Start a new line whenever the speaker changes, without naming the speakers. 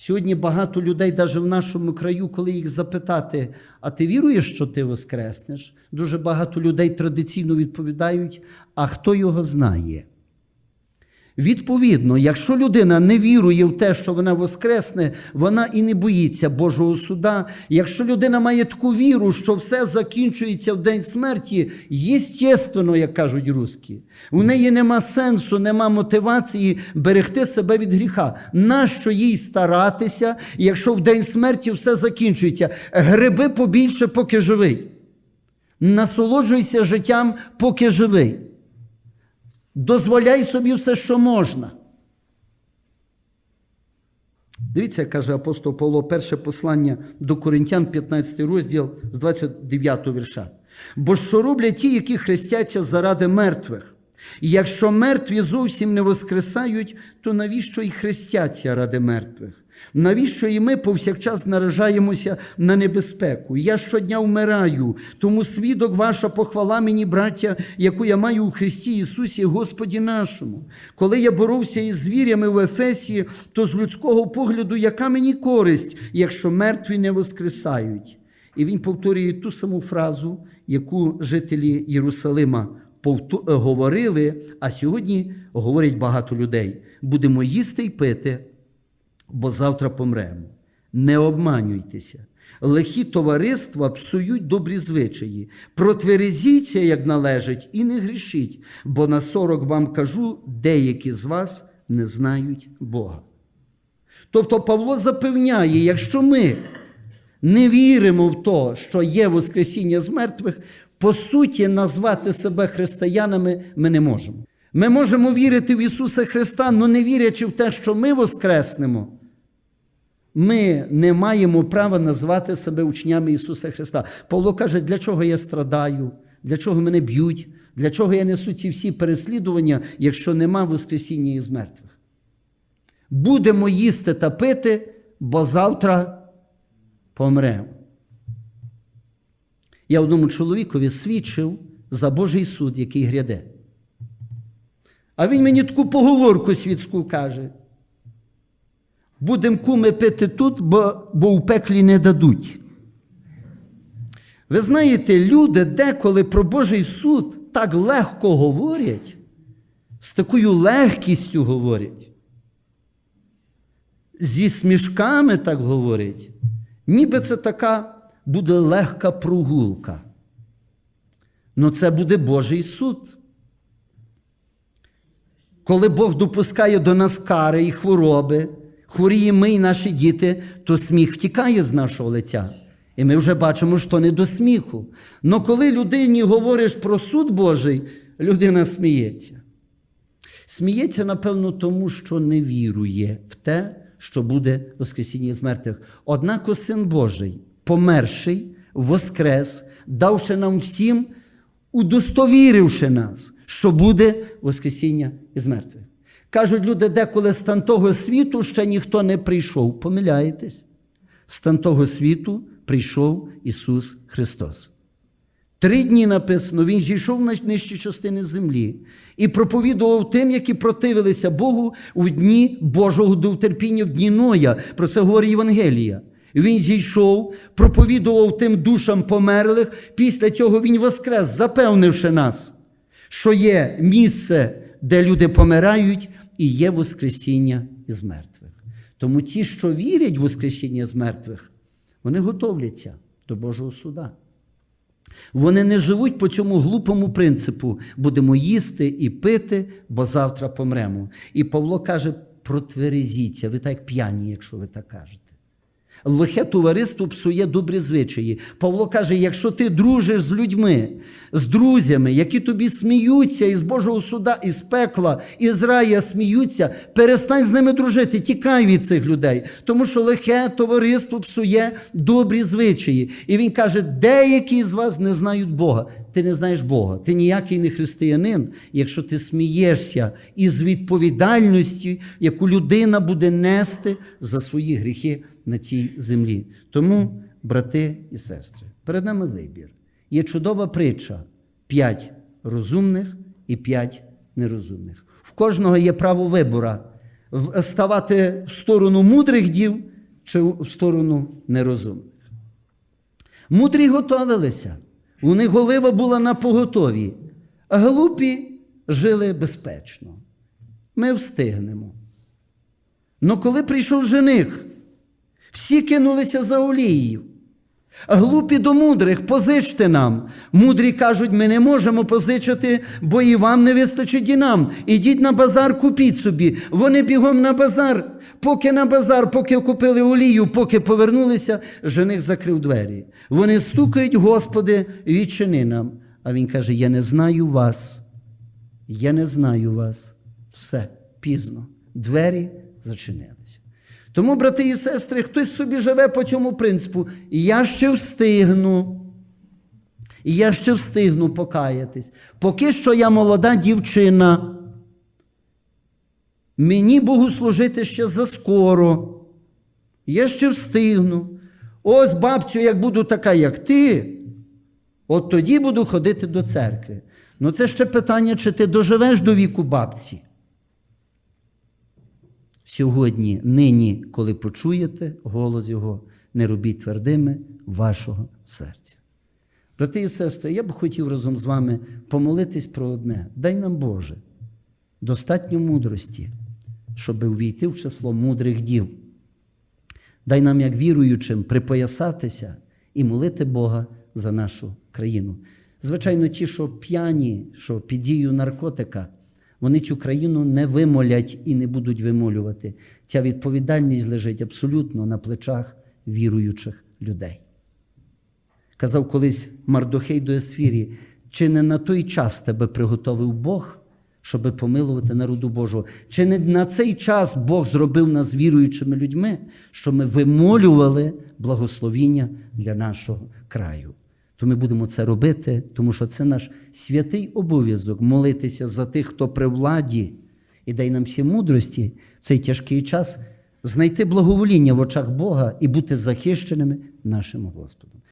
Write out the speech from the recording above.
Сьогодні багато людей, навіть в нашому краю, коли їх запитати, а ти віруєш, що ти воскреснеш? Дуже багато людей традиційно відповідають, а хто його знає? Відповідно, якщо людина не вірує в те, що вона воскресне, вона і не боїться Божого суда. Якщо людина має таку віру, що все закінчується в день смерті, єстественно, як кажуть русські, у неї нема сенсу, нема мотивації берегти себе від гріха. Нащо їй старатися, якщо в день смерті все закінчується? Гриби побільше, поки живий. Насолоджуйся життям, поки живий. Дозволяй собі все, що можна. Дивіться, каже апостол Павло, перше послання до Коринтян, 15 розділ з 29 вірша. Бо що роблять ті, які хрестяться заради мертвих? І якщо мертві зовсім не воскресають, то навіщо і хрестяться ради мертвих? Навіщо і ми повсякчас наражаємося на небезпеку? Я щодня вмираю, тому свідок ваша похвала мені, браття, яку я маю у Христі Ісусі, Господі нашому. Коли я боровся із звірями в Ефесі, то з людського погляду, яка мені користь, якщо мертві не воскресають? І він повторює ту саму фразу, яку жителі Єрусалима говорили, а сьогодні говорять багато людей: будемо їсти й пити, бо завтра помремо. Не обманюйтеся. Лихі товариства псують добрі звичаї. Протверезіться, як належить, і не грішіть, бо на сорок вам кажу, деякі з вас не знають Бога. Тобто Павло запевняє, якщо ми не віримо в те, що є Воскресіння з мертвих, по суті, назвати себе християнами ми не можемо. Ми можемо вірити в Ісуса Христа, але не вірячи в те, що ми воскреснемо, ми не маємо права назвати себе учнями Ісуса Христа. Павло каже, для чого я страдаю, для чого мене б'ють, для чого я несу ці всі переслідування, якщо нема Воскресіння із мертвих. Будемо їсти та пити, бо завтра помремо. Я одному чоловікові свідчив за Божий суд, який гряде. А він мені таку поговорку світську каже. Будемо куми пити тут, бо, бо у пеклі не дадуть. Ви знаєте, люди деколи про Божий суд так легко говорять, з такою легкістю говорять, зі смішками так говорять, ніби це така буде легка прогулка. Ну це буде Божий суд. Коли Бог допускає до нас кари і хвороби, хворіємо ми і наші діти, то сміх втікає з нашого лиця. І ми вже бачимо, що не до сміху. Но коли людині говориш про суд Божий, людина сміється. Сміється, напевно, тому що не вірує в те, що буде Воскресіння з мертвих. Однак Син Божий, померший, воскрес, давши нам всім, удостовіривши нас, що буде Воскресіння із мертвих. Кажуть люди, деколи з того світу ще ніхто не прийшов. Помиляєтесь? З того світу прийшов Ісус Христос. Три дні написано, Він зійшов на нижчі частини землі і проповідував тим, які противилися Богу у дні Божого довтерпіння, в дні Ноя. Про це говорить Євангелія. Він зійшов, проповідував тим душам померлих. Після цього Він воскрес, запевнивши нас, що є місце, де люди помирають, і є Воскресіння із мертвих. Тому ті, що вірять в Воскресіння з мертвих, вони готовляться до Божого суда. Вони не живуть по цьому глупому принципу: будемо їсти і пити, бо завтра помремо. І Павло каже: протверезіться, ви так п'яні, якщо ви так кажете. Лихе товариство псує добрі звичаї. Павло каже: якщо ти дружиш з людьми, з друзями, які тобі сміються із Божого суда, із пекла, із рая сміються, перестань з ними дружити, тікай від цих людей. Тому що лихе товариство псує добрі звичаї. І він каже: деякі з вас не знають Бога. Ти не знаєш Бога, ти ніякий не християнин, якщо ти смієшся із відповідальності, яку людина буде нести за свої гріхи на цій землі. Тому, брати і сестри, перед нами вибір. Є чудова притча: п'ять розумних і п'ять нерозумних. В кожного є право вибора ставати в сторону мудрих дів чи в сторону нерозумних. Мудрі готовилися, у них голива була на поготові, а глупі жили безпечно. Ми встигнемо. Но коли прийшов жених, всі кинулися за олією. Глупі до мудрих, позичте нам. Мудрі кажуть, ми не можемо позичити, бо і вам не вистачить і нам. Ідіть на базар, купіть собі. Вони бігом на базар. Поки на базар, поки купили олію, поки повернулися, жених закрив двері. Вони стукають, Господи, відчини нам. А він каже: Я не знаю вас. Я не знаю вас. Все пізно. Двері зачинилися. Тому, брати і сестри, хтось собі живе по цьому принципу. Я ще встигну. І я ще встигну покаятись. Поки що я молода дівчина. Мені Богу служити ще заскоро. Я ще встигну. Ось, бабцю, як буду така, як ти, от тоді буду ходити до церкви. Ну це ще питання, чи ти доживеш до віку бабці. Сьогодні, нині, коли почуєте голос Його, не робіть твердими вашого серця. Брати і сестри, я б хотів разом з вами помолитись про одне. Дай нам, Боже, достатньо мудрості, щоб увійти в число мудрих дів. Дай нам, як віруючим, припоясатися і молити Бога за нашу країну. Звичайно, ті, що п'яні, що під дією наркотика, вони цю країну не вимолять і не будуть вимолювати. Ця відповідальність лежить абсолютно на плечах віруючих людей. Казав колись Мардохей до Есфірі, чи не на той час тебе приготовив Бог, щоби помилувати народу Божого? Чи не на цей час Бог зробив нас віруючими людьми, що ми вимолювали благословіння для нашого краю? То ми будемо це робити, тому що це наш святий обов'язок молитися за тих, хто при владі, і дай нам всі мудрості в цей тяжкий час знайти благовоління в очах Бога і бути захищеними нашим Господом.